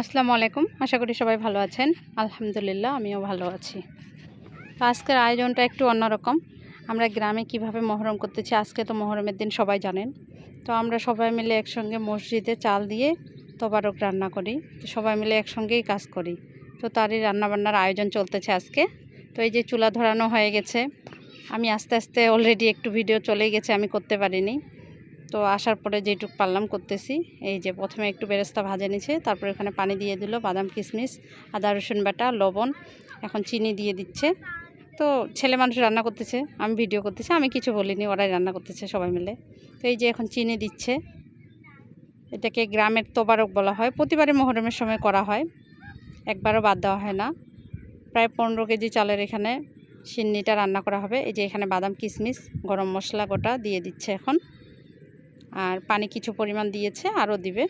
আসসালামু আলাইকুম। আশা করি সবাই ভালো আছেন। আলহামদুলিল্লাহ, আমিও ভালো আছি। তো আজকের আয়োজনটা একটু অন্যরকম। আমরা গ্রামে কীভাবে মহরম করতেছি, আজকে তো মহরমের দিন সবাই জানেন। তো আমরা সবাই মিলে একসঙ্গে মসজিদে চাল দিয়ে তবারক রান্না করি। তো সবাই মিলে একসঙ্গেই কাজ করি। তো তারই রান্নাবান্নার আয়োজন চলতেছে আজকে। তো এই যে চুলা ধরানো হয়ে গেছে, আমি আস্তে আস্তে অলরেডি একটু ভিডিও চলে গেছে, আমি করতে পারিনি। তো আসার পরে যেটুক পারলাম করতেছি, এই যে প্রথমে একটু বেরেস্তা ভাজে নিছে, তারপরে এখানে পানি দিয়ে দিল, বাদাম, কিশমিশ, আদা, রসুন বাটা, লবণ, এখন চিনি দিয়ে দিচ্ছে। তো ছেলে মানুষ রান্না করতেছে, আমি ভিডিও করতেছি, আমি কিছু বলিনি, ওরাই রান্না করতেছে সবাই মিলে। তো এই যে এখন চিনি দিচ্ছে, এটাকে গ্রামের তোবারক বলা হয়, প্রতিবারে মহরমের সময় করা হয়, একবারও বাদ দেওয়া হয় না। প্রায় পনেরো কেজি চালের এখানে সিন্নিটা রান্না করা হবে, এই যে এখানে বাদাম, কিশমিশ, গরম মশলা গোটা দিয়ে দিচ্ছে এখন। আর পানি কিছু পরিমাণ দিয়েছে, আরও দিবে।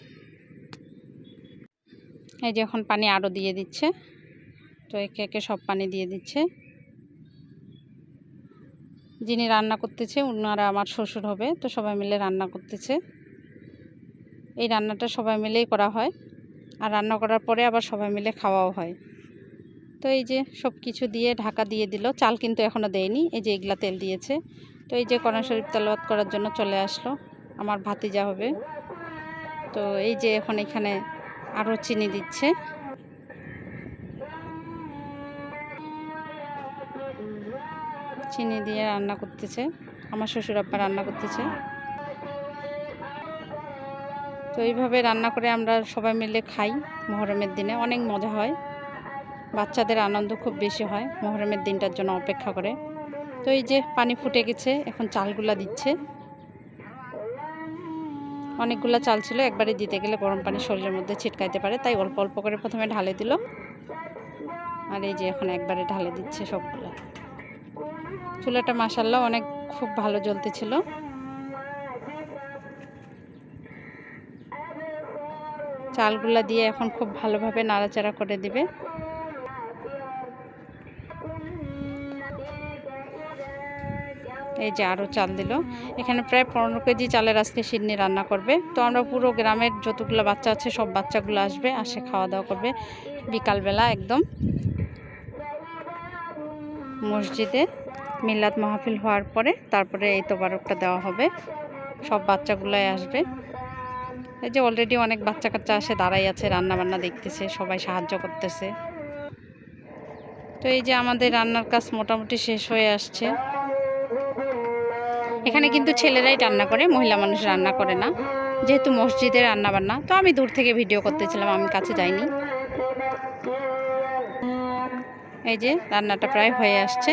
এই যে এখন পানি আরও দিয়ে দিচ্ছে। তো একে একে সব পানি দিয়ে দিচ্ছে। যিনি রান্না করতেছে ওনারা আমার শ্বশুর হবে, তো সবাই মিলে রান্না করতেছে। এই রান্নাটা সবাই মিলেই করা হয়। আর রান্না করার পরে আবার সবাই মিলে খাওয়াও হয়। তো এই যে সব কিছু দিয়ে ঢাকা দিয়ে দিল। চাল কিন্তু এখনও দেয়নি। এই যে এগুলা তেল দিয়েছে। তো এই যে কণা শরীফ তেলবাদ করার জন্য চলে আসলো। আমার ভাতিজা হবে। তো এই যে এখন এখানে আরও চিনি দিচ্ছে। চিনি দিয়ে রান্না করতেছে। আমার শ্বশুর আব্বা রান্না করতেছে। তো এইভাবে রান্না করে আমরা সবাই মিলে খাই মহরমের দিনে। অনেক মজা হয়। বাচ্চাদের আনন্দ খুব বেশি হয় মহরমের দিনটার জন্য অপেক্ষা করে। তো এই যে পানি ফুটে গেছে, এখন চালগুলা দিচ্ছে। অনেকগুলো চাল ছিল, একবারে দিতে গেলে গরম পানি শরীরের মধ্যে ছিটকাইতে পারে, তাই অল্প অল্প করে প্রথমে ঢালে দিল আর এই যে এখন একবারে ঢালে দিচ্ছে সবগুলো। চুলাটা মাসাল্লাহ অনেক খুব ভালো জ্বলতেছিল। চালগুলা দিয়ে এখন খুব ভালোভাবে নাড়াচাড়া করে দিবে। এই যে আরও চাল দিল। এখানে প্রায় পনেরো কেজি চালের আজকে সিডনি রান্না করবে। তো আমরা পুরো গ্রামের যতগুলো বাচ্চা আছে, সব বাচ্চাগুলো আসবে, আসে খাওয়া দাওয়া করবে বিকালবেলা একদম। মসজিদে মিলাদ মাহফিল হওয়ার পরে তারপরে এই তোবারকটা দেওয়া হবে। সব বাচ্চাগুলোই আসবে। এই যে অলরেডি অনেক বাচ্চা কাচ্চা আসে, দাঁড়াই আছে রান্না বান্না দেখতেছে, সবাই সাহায্য করতেছে। তো এই যে আমাদের রান্নার কাজ মোটামুটি শেষ হয়ে আসছে। এখানে কিন্তু ছেলেরাই রান্না করে, মহিলা মানুষ রান্না করে না। যেহেতু মসজিদে রান্না বান্না, তো আমি দূর থেকে ভিডিও করতেছিলাম, আমি কাছে যাইনি। এই যে, রান্নাটা প্রায় হয়ে আসছে,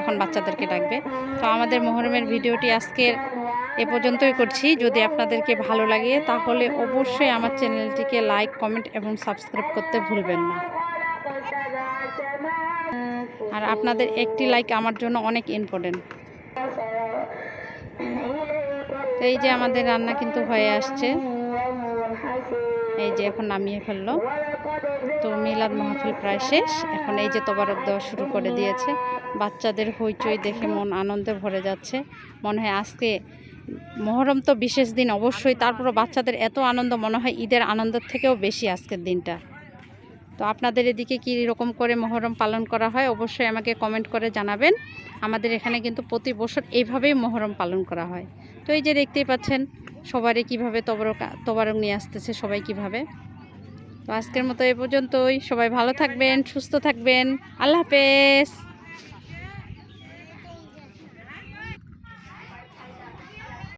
এখন বাচ্চাদেরকে ডাকবে। তো আমাদের মোহরমের ভিডিওটি আজকের এ পর্যন্তই করছি। যদি আপনাদেরকে ভালো লাগে, তাহলে অবশ্যই আমার চ্যানেলটিকে লাইক, কমেন্ট এবং সাবস্ক্রাইব করতে ভুলবেন না। আর আপনাদের একটি লাইক আমার জন্য অনেক ইম্পর্টেন্ট। এই যে আমাদের রান্না কিন্তু হয়ে আসছে। এই যে এখন নামিয়ে ফেলল। তো মিলাদ মাহফিল প্রায় শেষ। এখন এই যে তবারক দেওয়া শুরু করে দিয়েছে। বাচ্চাদের হইচই দেখে মন আনন্দে ভরে যাচ্ছে। মনে হয় আজকে মহরম তো বিশেষ দিন, অবশ্যই। তারপরও বাচ্চাদের এত আনন্দ, মনে হয় ঈদের আনন্দের থেকেও বেশি আজকের দিনটা। তো আপনাদের এদিকে কী রকম করে মহরম পালন করা হয় অবশ্যই আমাকে কমেন্ট করে জানাবেন। আমাদের এখানে কিন্তু প্রতি বছর এইভাবেই মহরম পালন করা হয়। তো এই যে দেখতেই পাচ্ছেন, সবারই কীভাবে তবরক তবারক নিয়ে আসতেছে সবাই কীভাবে। তো আজকের মতো এ পর্যন্তই। সবাই ভালো থাকবেন, সুস্থ থাকবেন। আল্লাহ হাফেজ।